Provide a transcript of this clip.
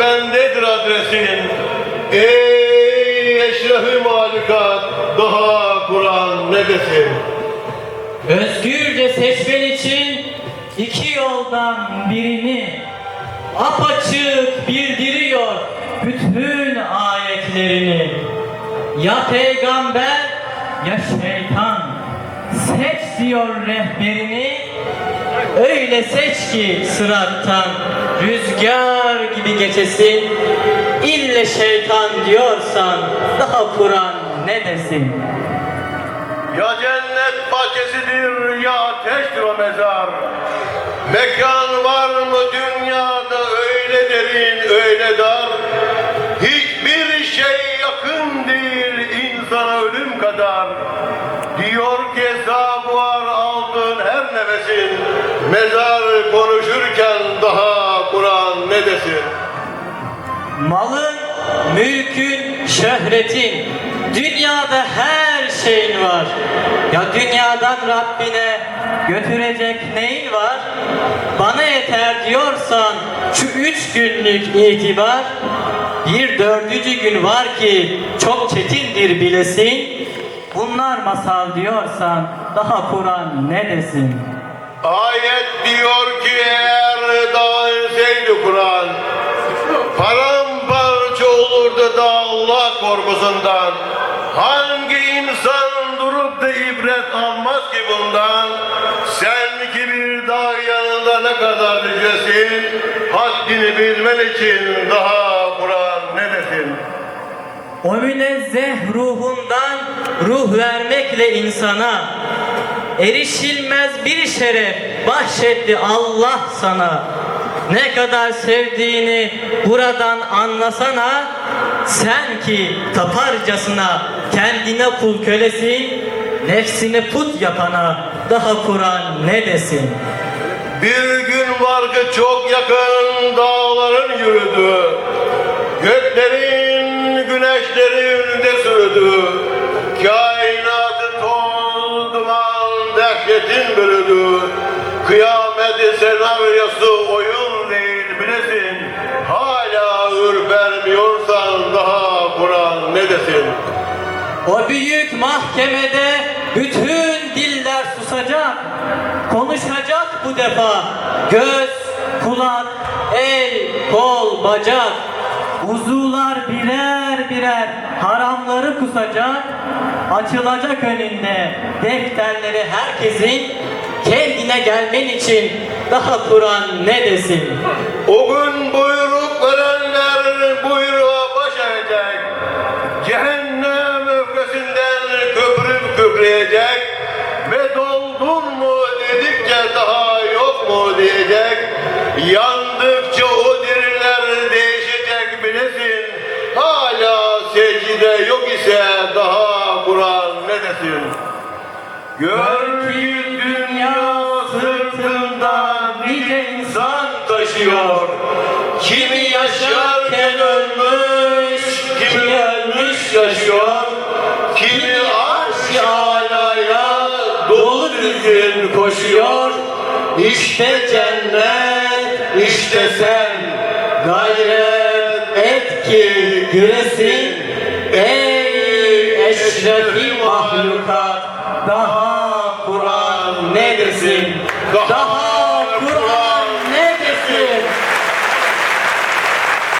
bendedir adresin. Ey eşrefi daha Kur'an ne desin? Özgürce seçmen için iki yoldan birini apaçık bildiriyor bütün ayetlerini. Ya peygamber ya şeytan seç diyor rehberini. Öyle seç ki sırattan rüzgar gibi geçesin. İlle şeytan diyorsan daha Kur'an ne desin? Ya cennet bahçesidir ya ateştir o mezar. Mekan var mı dünyada öyle derin öyle dar. Hiçbir şey yakın değil insana ölüm kadar. Diyor ki hesabı var aldığın her nefesin. Mezar konuşurken daha Kur'an ne? Malın, mülkün, şöhretin, dünyada her şeyin var. Ya dünyadan Rabbine götürecek neyin var? Bana yeter diyorsan şu üç günlük itibar, bir dördüncü gün var ki çok çetindir bilesin. Bunlar masal diyorsan daha Kur'an ne desin? Ayet diyor ki eğer dağılsaydı Kur'an Paramparça olurdu da Allah korkusundan. Hangi insan durup da ibret almaz ki bundan? Sen ki bir dağ yanında ne kadar yücesin Haddini bilmen için daha Kur'an ne desin O münezzeh ruhundan ruh vermekle insana erişilmez bir şeref bahşetti Allah sana. Ne kadar sevdiğini buradan anlasana. Sen ki taparcasına kendine kul kölesin, nefsini put yapana daha Kur'an ne desin? Bir gün var ki çok yakın dağların yürüdü. Göklerin, güneşlerin önünde sürdü. Duman dehşetin bürüdü. Kıyameti senaryosu oyun değil bilesin. Hala ürpermiyorsan daha Kur'an ne desin? O büyük mahkemede bütün diller susacak. Konuşacak bu defa. Göz, kulak, el, kol, bacak. Uzuvlar birer birer haramları kusacak. Açılacak önünde defterleri herkesin. Kendine gelmen için daha Kur'an ne desin? O gün buyruk verenler buyruğa baş eğecek. Cehennem öfkesinden köpürüp köpreyecek. Ve doldun mu dedikçe daha yok mu diyecek. Yandıkça secde yok ise daha Kur'an ne desin? Gör ki dünya sırtında nice insan taşıyor. Kimi yaşarken ölmüş, kimi ölmüş yaşıyor. Kimi aşk alaya dolu düzgün koşuyor. İşte cennet, işte sen gayret et ki göresin. Ey eşrefi mahlukat. daha Kur'an ne desin? Daha